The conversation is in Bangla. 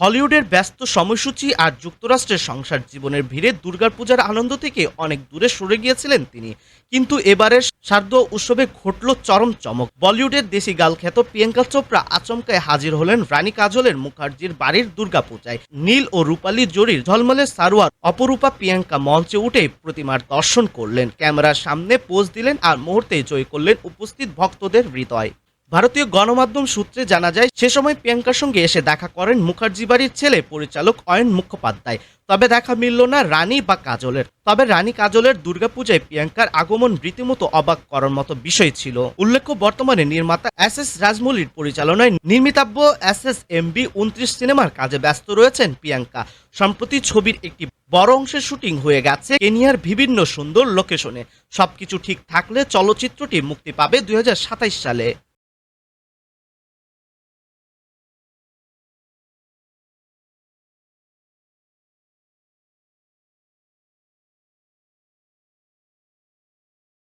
হলিউডের ব্যস্ত সময়সূচি আর যুক্তরাষ্ট্রের সংসার জীবনের ভিড়ে দুর্গাপূজার আনন্দ থেকে অনেক দূরে সরে গিয়েছিলেন তিনি। কিন্তু এবারের শারদ উৎসবে ঘটল চরম চমক। বলিউডের দেশি গাল খ্যাত প্রিয়াঙ্কা চোপড়া আচমকায় হাজির হলেন রানী কাজলের মুখার্জির বাড়ির দুর্গাপূজায় নীল ও রূপালী জরির ঝলমলে সারোয়ার অপরূপা প্রিয়াঙ্কা মঞ্চে উঠে প্রতিমার দর্শন করলেন। ক্যামেরার সামনে পোজ দিলেন আর মুহূর্তে জয় করলেন উপস্থিত ভক্তদের হৃদয়। ভারতীয় গণমাধ্যম সূত্রে জানা যায়, সে সময় প্রিয়াঙ্কার সঙ্গে এসে দেখা করেন মুখার্জি বাড়ির ছেলে পরিচালক অয়ন মুখোপাধ্যায়। তবে দেখা মিলল না রানী বা কাজলের। তবে রানী কাজলের দুর্গাপূজায় প্রিয়াঙ্কার আগমন রীতিমতো অবাক করার মতো বিষয় ছিল। উল্লেখ্য, বর্তমানে নির্মাতা এস এস রাজমৌলির পরিচালনায় নির্মিতাব্য এস এস এমবি উনত্রিশ সিনেমার কাজে ব্যস্ত রয়েছেন প্রিয়াঙ্কা। সম্প্রতি ছবির একটি বড় অংশের শুটিং হয়ে গেছে কেনিয়ার বিভিন্ন সুন্দর লোকেশনে। সবকিছু ঠিক থাকলে চলচ্চিত্রটি মুক্তি পাবে দুই সালে।